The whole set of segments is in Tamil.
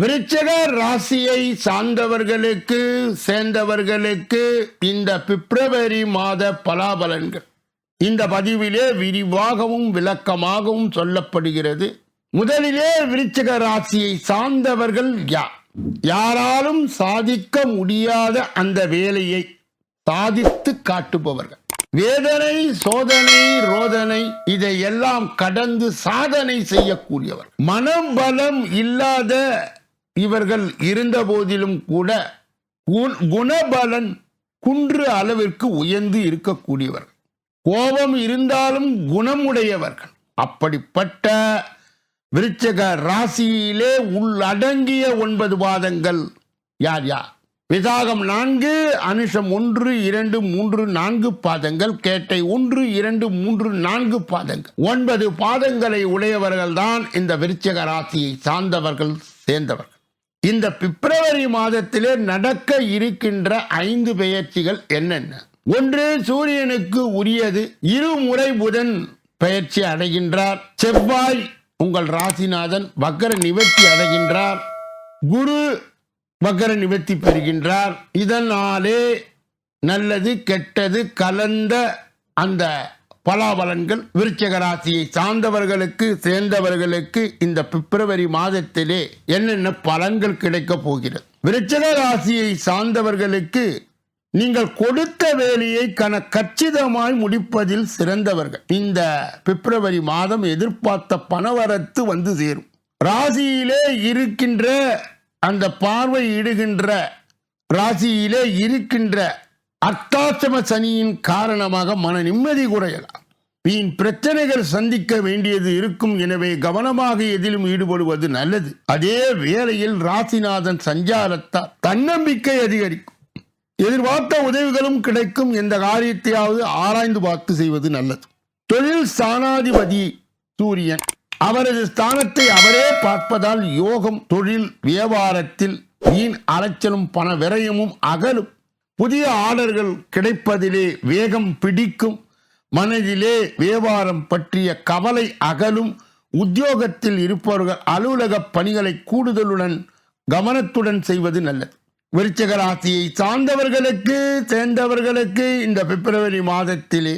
விருச்சக ராசியை சார்ந்தவர்களுக்கு சேர்ந்தவர்களுக்கு இந்த பிப்ரவரி மாத பலாபலன்கள். இந்த பதிவிலே விரிவாகவும் விளக்கமாகவும் சொல்லப்படுகிறது. முதலிலே விருச்சக ராசியை சார்ந்தவர்கள் யார்? யாராலும் சாதிக்க முடியாத அந்த வேலையை சாதித்து காட்டுபவர்கள். வேதனை சோதனை ரோதனை இதையெல்லாம் கடந்து சாதனை செய்யக்கூடியவர். மனபலம் இல்லாத இவர்கள் இருந்த போதிலும் கூட குண- குணபலன் குன்று அளவிற்கு உயர்ந்து இருக்கக்கூடியவர்கள் கோபம் இருந்தாலும் குணமுடையவர்கள். அப்படிப்பட்ட விருச்சக ராசியிலே உள்ளடங்கிய ஒன்பது பாதங்கள் யார் யார்? விசாகம் நான்கு அனுஷம் ஒன்று இரண்டு மூன்று நான்கு பாதங்கள் கேட்டை ஒன்று இரண்டு மூன்று நான்கு பாதங்கள். ஒன்பது பாதங்களை உடையவர்கள் தான் இந்த விருச்சக ராசியை சார்ந்தவர்கள் சேர்ந்தவர்கள். இந்த பிப்ரவரி மாதத்திலே நடக்க இருக்கின்ற ஐந்து பெயர்ச்சிகள் என்னென்ன? ஒன்று சூரியனுக்கு உரியது. இருமுறை புதன் பெயர்ச்சி அடைகின்றார். செவ்வாய் உங்கள் ராசிநாதன் வக்கர நிவர்த்தி அடைகின்றார். குரு வக்கர நிவர்த்தி பெறுகின்றார். இதனாலே நல்லது கெட்டது கலந்த அந்த பலாபலன்கள் விருச்சக ராசியை சார்ந்தவர்களுக்கு சேர்ந்தவர்களுக்கு இந்த பிப்ரவரி மாதத்திலே என்னென்ன பலன்கள் கிடைக்கப் போகிறது? விருச்சக ராசியை சார்ந்தவர்களுக்கு நீங்கள் கொடுத்த வேலையை கன கச்சிதமாய் முடிப்பதில் சிறந்தவர்கள். இந்த பிப்ரவரி மாதம் எதிர்பார்த்த பணவரத்து வந்து சேரும். ராசியிலே இருக்கின்ற அந்த பார்வை இடுகின்ற ராசியிலே இருக்கின்ற அர்த்தாச்சம சனியின் காரணமாக மன நிம்மதி குறையலாம். வீண் பிரச்சனைகள் சந்திக்க வேண்டியது இருக்கும். எனவே கவனமாக எதிலும் ஈடுபடுவது நல்லது. அதே வேளையில் ராசிநாதன் சஞ்சாரத்தால் தன்னம்பிக்கை அதிகரிக்கும். எதிர்பார்த்த உதவிகளும் கிடைக்கும். எந்த காரியத்தையாவது ஆராய்ந்து பார்த்து செய்வது நல்லது. தொழில் ஸ்தானாதிபதி சூரியன் அவரது ஸ்தானத்தை அவரே பார்ப்பதால் யோகம் தொழில் வியாபாரத்தில் வீண் அலைச்சலும் பண விரயமும் அகலும். புதிய ஆர்டர்கள் கிடைப்பதிலே வேகம் பிடிக்கும். மனதிலே வியாபாரம் பற்றிய கவலை அகலும். உத்தியோகத்தில் இருப்பவர்கள் அலுவலக பணிகளை கூடுதலுடன் கவனத்துடன் செய்வது நல்லது. விருச்சக ராசியை சார்ந்தவர்களுக்கு சேர்ந்தவர்களுக்கு இந்த பிப்ரவரி மாதத்திலே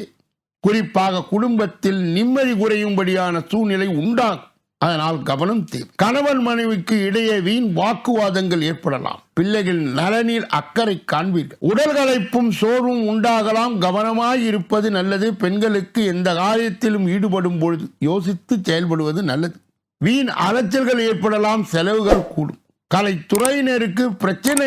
குறிப்பாக குடும்பத்தில் நிம்மதி குறையும்படியான சூழ்நிலை உண்டாகும். அதனால் கவனம் தேவை கணவன் மனைவிக்கு இடையே வீண் வாக்குவாதங்கள் ஏற்படலாம். பிள்ளைகள் நலனில் அக்கறை காண்பீர்கள். உடல் கலைப்பும் சோர்வும் உண்டாகலாம். கவனமாய் இருப்பது நல்லது. பெண்களுக்கு எந்த காரியத்திலும் ஈடுபடும் பொழுது யோசித்து செயல்படுவது நல்லது. வீண் அலைச்சல்கள் ஏற்படலாம். செலவுகள் கூடும். கலைத்துறையினருக்கு பிரச்சனை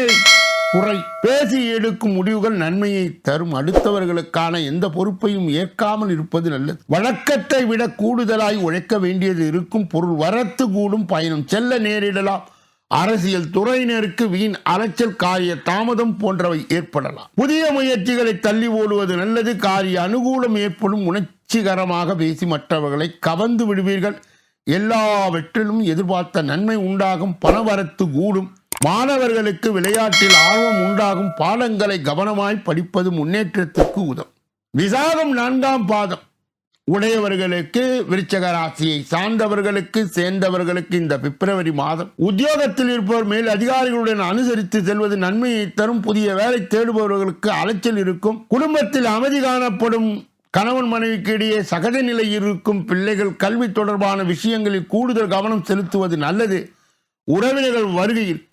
குறை. பேசி எடுக்கும் முடிவுகள் நன்மையை தரும். அடுத்தவர்களுக்கான எந்த பொறுப்பையும் ஏற்காமல் இருப்பது நல்லது. வழக்கத்தை விட கூடுதலாய் உழைக்க வேண்டியது இருக்கும் பொருள். வரத்து கூடும் பயணம். செல்ல நேரிடலாம். அரசியல் துறையினருக்கு வீண் அலைச்சல் காரிய தாமதம் போன்றவை ஏற்படலாம். புதிய முயற்சிகளை தள்ளி ஓடுவது நல்லது. காரிய அனுகூலம் ஏற்படும். உணர்ச்சிகரமாக பேசி மற்றவர்களை கவர்ந்து விடுவீர்கள். எல்லாவற்றிலும் எதிர்பார்த்த நன்மை உண்டாகும். பணவரத்து கூடும். மாணவர்களுக்கு விளையாட்டில் ஆர்வம் உண்டாகும் பாடங்களை கவனமாய் படிப்பது முன்னேற்றத்திற்கு உதவும். விசாகம் நான்காம் பாதம். உடையவர்களுக்கு விருச்சக ராசியை சார்ந்தவர்களுக்கு சேர்ந்தவர்களுக்கு இந்த பிப்ரவரி மாதம். உத்தியோகத்தில் இருப்பவர் மேல் அதிகாரிகளுடன் அனுசரித்து செல்வது நன்மையை தரும். புதிய வேலை தேடுபவர்களுக்கு அலைச்சல் இருக்கும். குடும்பத்தில் அமைதி காணப்படும். கணவன் மனைவிக்கு இடையே சகஜ நிலை இருக்கும். பிள்ளைகள் கல்வி தொடர்பான விஷயங்களில் கூடுதல் கவனம் செலுத்துவது நல்லது. உறவினர்கள் வருகையில்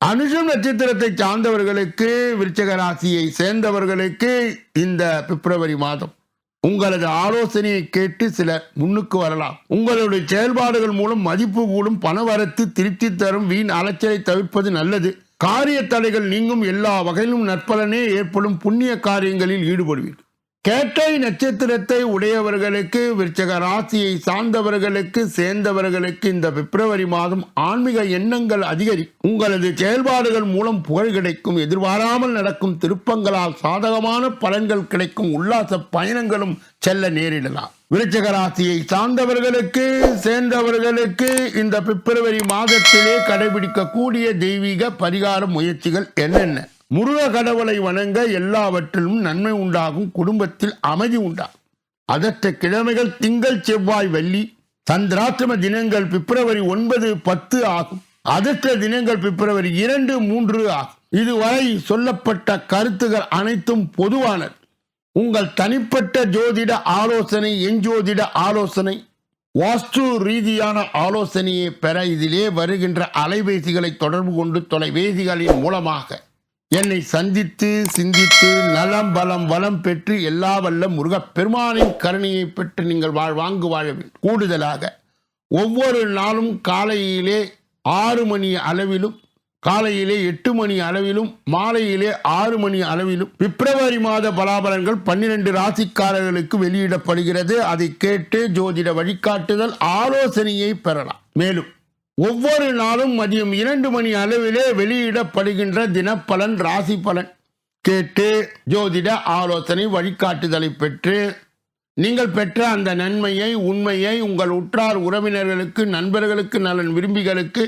அனுஷம் நட்சத்திரத்தை சார்ந்தவர்களுக்கு விருச்சக ராசியை சேர்ந்தவர்களுக்கு இந்த பிப்ரவரி மாதம் உங்களது ஆலோசனையை கேட்டு சிலர் முன்னுக்கு வரலாம். உங்களுடைய செயல்பாடுகள் மூலம் மதிப்பு கூடும் பணவரத்து திருப்தி தரும் வீண் அலைச்சலை தவிர்ப்பது நல்லது. காரிய தடைகள் நீங்கும் எல்லா வகையிலும் நற்பலனே ஏற்படும் புண்ணிய காரியங்களில் ஈடுபடுவீர்கள். கேட்டை நட்சத்திரத்தை உடையவர்களுக்கு விருச்சக ராசியை சார்ந்தவர்களுக்கு சேர்ந்தவர்களுக்கு இந்த பிப்ரவரி மாதம் ஆன்மீக எண்ணங்கள் அதிகரிக்கும் உங்களது செயல்பாடுகள் மூலம் புகழ் கிடைக்கும் எதிர்பாராமல் நடக்கும் திருப்பங்களால் சாதகமான பலன்கள் கிடைக்கும் உல்லாச பயணங்களும் செல்ல நேரிடலாம். விருச்சக ராசியை சார்ந்தவர்களுக்கு சேர்ந்தவர்களுக்கு இந்த பிப்ரவரி மாதத்திலே கடைபிடிக்கக்கூடிய தெய்வீக பரிகார முயற்சிகள் என்னென்ன? முருக கடவுளை வணங்க எல்லாவற்றிலும் நன்மை உண்டாகும் குடும்பத்தில் அமைதி உண்டாகும். அதற்ற கிழமைகள் திங்கள் செவ்வாய் வெள்ளி சந்திராத்திரம தினங்கள் பிப்ரவரி ஒன்பது பத்து ஆகும். அதற்ற தினங்கள் பிப்ரவரி இரண்டு மூன்று ஆகும். இதுவரை சொல்லப்பட்ட கருத்துகள் அனைத்தும் பொதுவானது. உங்கள் தனிப்பட்ட ஜோதிட ஆலோசனை எஞ்சோதிட ஆலோசனை வாஸ்து ரீதியான ஆலோசனையை பெற இதிலே வருகின்ற அலைபேசிகளை தொடர்பு கொண்டு தொலைபேசிகளின் மூலமாக என்னை சந்தித்து சிந்தித்து நலம் பலம் வளம் பெற்று எல்லா வல்ல முருகப்பெருமானின் கருணையை பெற்று நீங்கள் வாழ் வாங்கு வாழ வேண்டும். கூடுதலாக ஒவ்வொரு நாளும் காலையிலே ஆறு மணி அளவிலும் காலையிலே எட்டு மணி அளவிலும் மாலையிலே ஆறு மணி அளவிலும் பிப்ரவரி மாத பலாபலன்கள் பன்னிரண்டு ராசிக்காரர்களுக்கு வெளியிடப்படுகிறது. அதை கேட்டு ஜோதிட வழிகாட்டுதல் ஆலோசனையை பெறலாம். மேலும் ஒவ்வொரு நாளும் மதியம் இரண்டு மணி அளவிலே வெளியிடப்படுகின்ற தினப்பலன் ராசி பலன். கேட்டு ஜோதிட ஆலோசனை வழிகாட்டுதலை பெற்று நீங்கள் பெற்ற அந்த நன்மையை உண்மையை உங்கள் உற்றார் உறவினர்களுக்கு நண்பர்களுக்கு நலன் விரும்பிகளுக்கு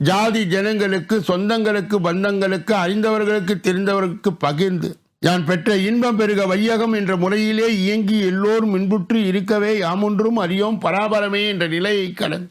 ஜாதி ஜனங்களுக்கு சொந்தங்களுக்கு பந்தங்களுக்கு அறிந்தவர்களுக்கு தெரிந்தவர்களுக்கு பகிர்ந்து நான் பெற்ற இன்பம் பெருக வையகம் என்ற முறையிலே இயங்கி எல்லோரும் இன்புற்று இருக்கவே யாமொன்றும் அறியோம் பராபரமே என்ற நிலையை கடந்து